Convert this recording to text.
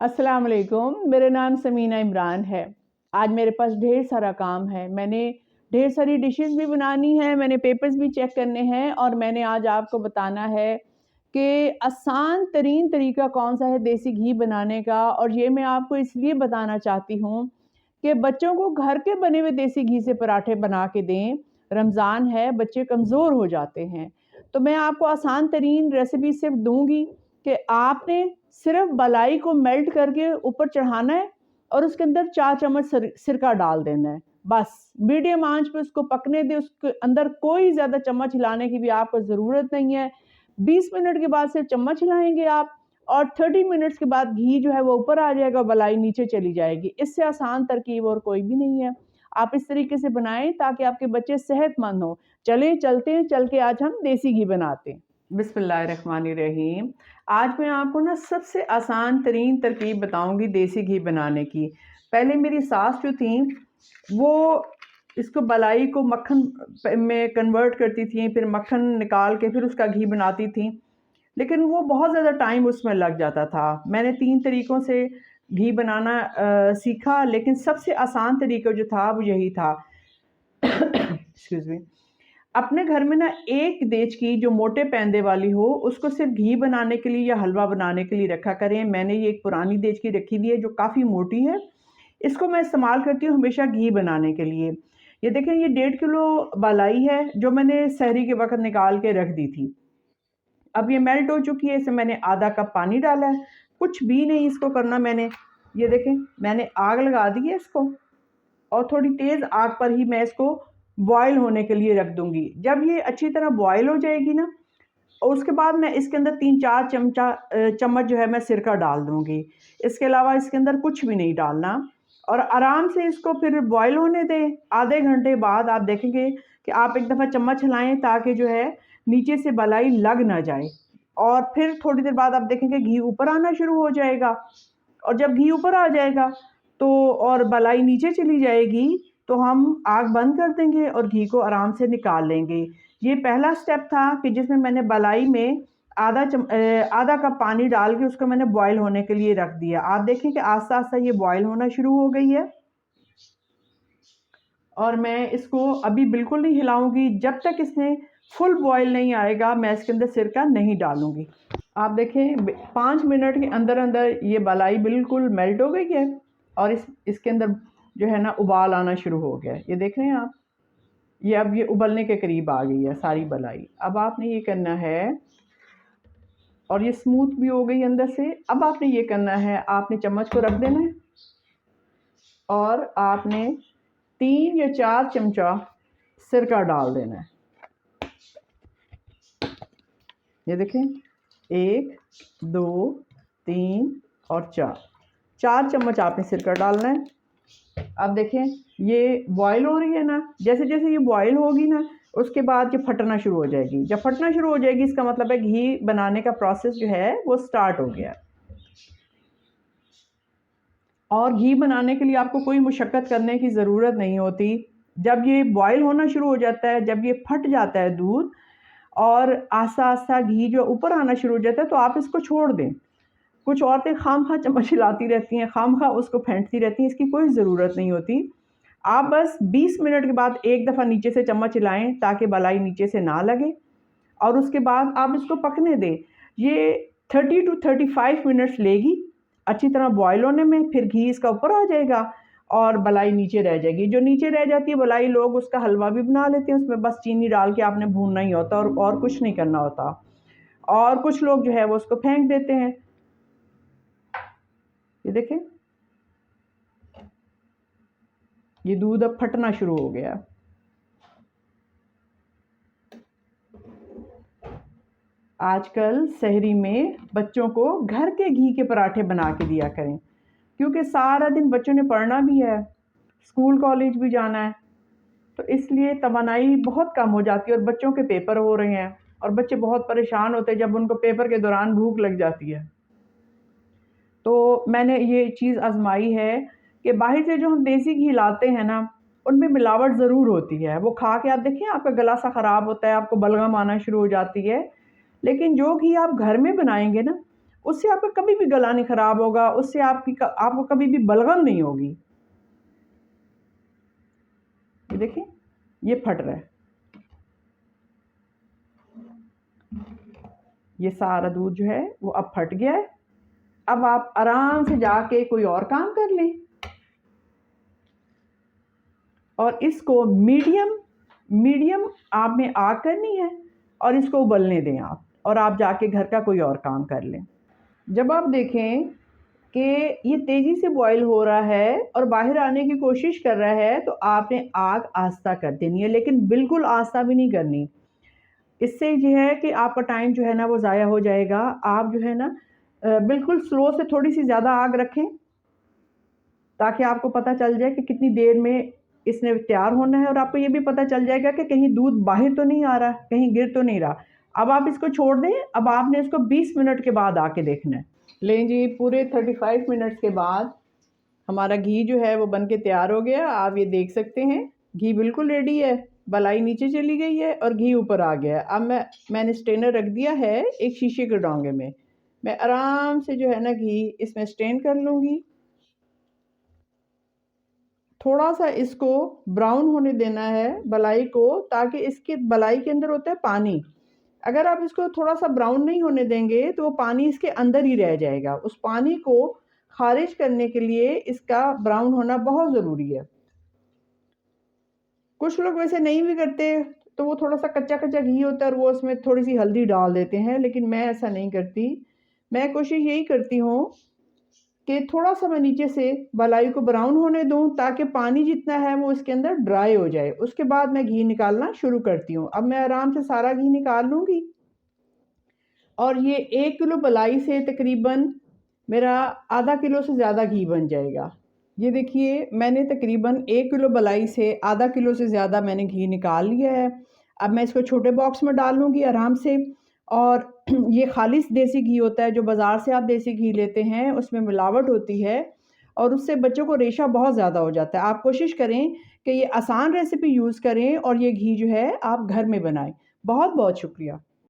अस्सलाम वालेकुम मेरा नाम समीना इमरान है। आज मेरे पास ढेर सारा काम है। मैंने ढेर सारी डिशेस भी बनानी है, मैंने पेपर्स भी चेक करने हैं और मैंने आज आपको बताना है कि आसान तरीन तरीका कौन सा है देसी घी बनाने का। और ये मैं आपको इसलिए बताना चाहती हूँ कि बच्चों को घर के बने हुए देसी घी से पराठे बना के दें। रमज़ान है, बच्चे कमज़ोर हो जाते हैं। तो मैं आपको आसान तरीन रेसिपी सिर्फ़ दूँगी। कि आपने सिर्फ़ बलाई को मेल्ट करके ऊपर चढ़ाना है और उसके अंदर चार चम्मच सिरका डाल देना है। बस मीडियम आँच पे उसको पकने दे, उसके अंदर कोई ज़्यादा चम्मच हिलाने की भी आपको ज़रूरत नहीं है। 20 मिनट के बाद सिर्फ़ चम्मच हिलाएँगे आप और 30 मिनट्स के बाद घी जो है वो ऊपर आ जाएगा बलाई नीचे चली जाएगी। इससे आसान तरकीब और कोई भी नहीं है। आप इस तरीके से बनाएँ ताकि आपके बच्चे सेहतमंद हों। चले, चलते हैं, चल के आज हम देसी घी बनाते हैं। बिस्मिल्लाहिर्रहमानिर्रहीम। आज मैं आपको ना सबसे आसान तरीन तरकीब बताऊँगी देसी घी बनाने की। पहले मेरी सास जो थी वो इसको बलाई को मक्खन में कन्वर्ट करती थी फिर मक्खन निकाल के फिर उसका घी बनाती थी। लेकिन वो बहुत ज़्यादा टाइम उसमें लग जाता था। मैंने तीन तरीक़ों से घी बनाना आ, सीखा लेकिन सबसे आसान तरीका जो था वो यही था। एक्सक्यूज़ मी अपने घर में ना एक देज की जो मोटे पैंदे वाली हो, उसको सिर्फ़ घी बनाने के लिए या हलवा बनाने के लिए रखा करें। मैंने ये एक पुरानी देज की रखी हुई है जो काफ़ी मोटी है। इसको मैं इस्तेमाल करती हूँ हमेशा घी बनाने के लिए। ये देखें, ये डेढ़ किलो बालाई है जो मैंने शहरी के वक्त निकाल के रख दी थी। अब ये मेल्ट हो चुकी है, इसे मैंने आधा कप पानी डाला है। कुछ भी नहीं इसको करना मैंने। ये देखें, मैंने आग लगा दी है इसको और थोड़ी तेज़ आग पर ही मैं इसको बॉयल होने के लिए रख दूँगी। जब ये अच्छी तरह बॉयल हो जाएगी ना, उसके बाद मैं इसके अंदर तीन चार चमचा चम्मच जो है मैं सिरका डाल दूँगी। इसके अलावा इसके अंदर कुछ भी नहीं डालना। और आराम से इसको फिर बॉयल होने दें। आधे घंटे बाद आप देखेंगे कि आप एक दफ़ा चम्मच हिलाएँ ताकि जो है नीचे से बलाई लग ना जाए। और फिर थोड़ी देर बाद आप देखेंगे घी ऊपर आना शुरू हो जाएगा। और जब घी ऊपर आ जाएगा तो और बलाई नीचे चली जाएगी तो हम आग बंद कर देंगे और घी को आराम से निकाल लेंगे। ये पहला स्टेप था कि जिसमें मैंने बलाई में आधा चम आधा कप पानी डाल के उसको मैंने बॉईल होने के लिए रख दिया। आप देखें कि आस्ता आस्ता ये बॉईल होना शुरू हो गई है। और मैं इसको अभी बिल्कुल नहीं हिलाऊँगी। जब तक इसमें फुल बॉईल नहीं आएगा, मैं इसके अंदर सिरका नहीं डालूँगी। आप देखें पाँच मिनट के अंदर अंदर ये बलाई बिल्कुल मेल्ट हो गई है और इस, इसके अंदर जो है ना उबाल आना शुरू हो गया ये देख रहे हैं आप? ये अब ये उबलने के करीब आ गई है, सारी बलाई। अब आपने ये करना है, और ये स्मूथ भी हो गई अंदर से। अब आपने ये करना है, आपने चम्मच को रख देना है, और आपने तीन या चार चमचा सिरका डाल देना है। ये देखें, एक, दो, तीन और चार। चार चम्मच आपने सिरका डालना है। अब देखें, ये बॉयल हो रही है ना जैसे जैसे ये बॉयल होगी ना, उसके बाद ये फटना शुरू हो जाएगी। जब फटना शुरू हो जाएगी, इसका मतलब है घी बनाने का प्रोसेस जो है, वो स्टार्ट हो गया। और घी बनाने के लिए आपको कोई मुशक्क़त करने की ज़रूरत नहीं होती। जब ये बॉयल होना शुरू हो जाता है, जब ये फट जाता है दूध, और आस्ता आस्ता घी जो ऊपर आना शुरू हो जाता है तो आप इसको छोड़ दें। कुछ औरतें खाम खा चम्मच हिलाती रहती हैं खाम खा उसको फेंटती रहती हैं, इसकी कोई ज़रूरत नहीं होती। आप बस 20 मिनट के बाद एक दफ़ा नीचे से चम्मच हिलाएँ ताकि बलाई नीचे से ना लगे और उसके बाद आप इसको पकने दें। ये 30 टू 35 मिनट्स लेगी, अच्छी तरह बॉयल होने में, फिर घी इसका ऊपर आ जाएगा और बलाई नीचे रह जाएगी। जो नीचे रह जाती है, बलाई लोग उसका हलवा भी बना लेते हैं, उसमें बस चीनी डाल के आपने भूनना ही होता और और कुछ नहीं करना होता। और कुछ लोग जो है वो उसको फेंक देते हैं। ये देखें। ये दूध अब फटना शुरू हो गया। आजकल शहरी में बच्चों को घर के घी के पराठे बना के दिया करें, क्योंकि सारा दिन बच्चों ने पढ़ना भी है, स्कूल, कॉलेज भी जाना है। तो इसलिए तवानाई बहुत कम हो जाती है और बच्चों के पेपर हो रहे हैं, और बच्चे बहुत परेशान होते हैं जब उनको पेपर के दौरान भूख लग जाती है। तो मैंने ये चीज़ आजमाई है कि बाहर से जो हम देसी घी लाते हैं ना, उनमें मिलावट ज़रूर होती है। वो खा के आप देखिए, आपका गला सा ख़राब होता है, आपको बलगम आना शुरू हो जाती है। लेकिन जो घी आप घर में बनाएँगे ना, उससे आपका कभी भी गला नहीं ख़राब होगा, उससे आपकी आपको कभी भी बलगम नहीं होगी। देखिए, ये फट रहा है। ये सारा दूध जो है, वो अब फट गया है। अब आप आराम से जाके कोई और काम कर लें। और इसको मीडियम मीडियम आप में आग करनी है और इसको उबलने दें आप और आप जाके घर का कोई और काम कर लें। जब आप देखें कि ये तेज़ी से बॉईल हो रहा है और बाहर आने की कोशिश कर रहा है तो आपने आग आस्था कर देनी है, लेकिन बिल्कुल आस्था भी नहीं करनी। इससे ये है कि आपका टाइम जो है ना वो ज़ाया हो जाएगा। आप जो है ना बिल्कुल स्लो से थोड़ी सी ज़्यादा आग रखें, ताकि आपको पता चल जाए कि कितनी देर में इसने तैयार होना है और आपको ये भी पता चल जाएगा कि कहीं दूध बाहर तो नहीं आ रहा, कहीं गिर तो नहीं रहा। अब आप इसको छोड़ दें, अब आपने इसको 20 मिनट के बाद आके देखना है। लें जी, पूरे 35 मिनट्स के बाद हमारा घी जो है वो बन के तैयार हो गया। आप ये देख सकते हैं, घी बिल्कुल रेडी है बलाई नीचे चली गई है और घी ऊपर आ गया है। अब मैं, मैंने स्टेनर रख दिया है एक शीशे के डोंगे में। मैं आराम से जो है ना घी इसमें स्टेन कर लूँगी। थोड़ा सा इसको ब्राउन होने देना है बलाई को, ताकि इसके बलाई के अंदर होता है पानी। अगर आप इसको थोड़ा सा ब्राउन नहीं होने देंगे तो वो पानी इसके अंदर ही रह जाएगा। उस पानी को खारिज करने के लिए इसका ब्राउन होना बहुत ज़रूरी है। कुछ लोग वैसे नहीं भी करते तो वो थोड़ा सा कच्चा कच्चा घी होता है और वो उसमें थोड़ी सी हल्दी डाल देते हैं, लेकिन मैं ऐसा नहीं करती। मैं कोशिश यही करती हूँ कि थोड़ा सा मैं नीचे से बलाई को ब्राउन होने दूँ ताकि पानी जितना है वो इसके अंदर ड्राई हो जाए। उसके बाद मैं घी निकालना शुरू करती हूँ। अब मैं आराम से सारा घी निकाल लूँगी। और ये एक किलो बलाई से तकरीबन मेरा आधा किलो से ज़्यादा घी बन जाएगा। ये देखिए, मैंने तकरीबन एक किलो बलाई से आधा किलो से ज़्यादा मैंने घी निकाल लिया है। अब मैं इसको छोटे बॉक्स में डाल लूँगी आराम से। और ये खालिश देसी घी होता है, जो बाज़ार से आप देसी घी लेते हैं, उसमें मिलावट होती है और उससे बच्चों को रेशा बहुत ज़्यादा हो जाता है। आप कोशिश करें कि ये आसान रेसिपी यूज़ करें और ये घी जो है आप घर में बनाएँ। बहुत बहुत शुक्रिया।